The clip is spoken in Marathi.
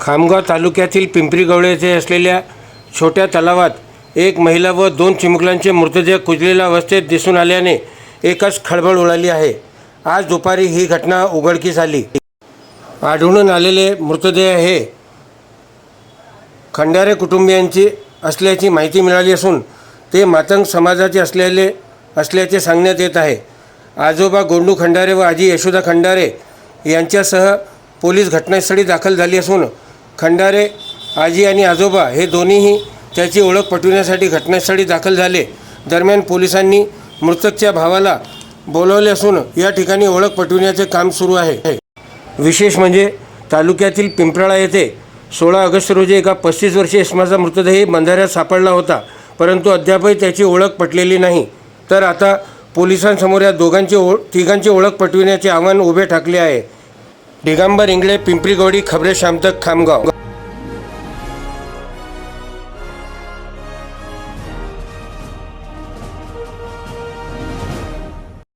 खामगाव तालुक्यातील पिंपरी गवळे येथे असलेल्या छोट्या तलावात एक महिला व दोन चिमुकल्यांचे मृतदेह कुजलेल्या अवस्थेत दिसून आल्याने एकच खळबळ उडाली आहे. आज दुपारी ही घटना उघडकीस आली. आढळून आलेले मृतदेह हे खंडारे कुटुंबियांची असल्याची माहिती मिळाली असून ते मातंग समाजाचे असलेले असल्याचे सांगण्यात येत आहे. आजोबा गोंडू खंडारे व आजी यशोदा खंडारे यांच्यासह पोलीस घटनास्थळी दाखल झाली असून खंडारे आजी आणि आजोबा हे दोन्हीही त्याची ओळख पटविण्यासाठी घटनास्थळी दाखल झाले. दरम्यान पोलिसांनी मृतकच्या भावाला बोलवले असून या ठिकाणी ओळख पटविण्याचे काम सुरू आहे. विशेष म्हणजे तालुक्यातील पिंपराळा येथे सोळा ऑगस्ट रोजी एका पस्तीस वर्षीय इसमाचा मृतदेह बंधाऱ्यात सापडला होता परंतु अद्यापही त्याची ओळख पटलेली नाही. तर आता पोलिसांसमोर या दोघांची ओळ तिघांची ओळख पटविण्याचे आव्हान उभे ठाकले आहे. दिगंबर इंगळे पिंपरी गोडी खबरे शामतक खामगाव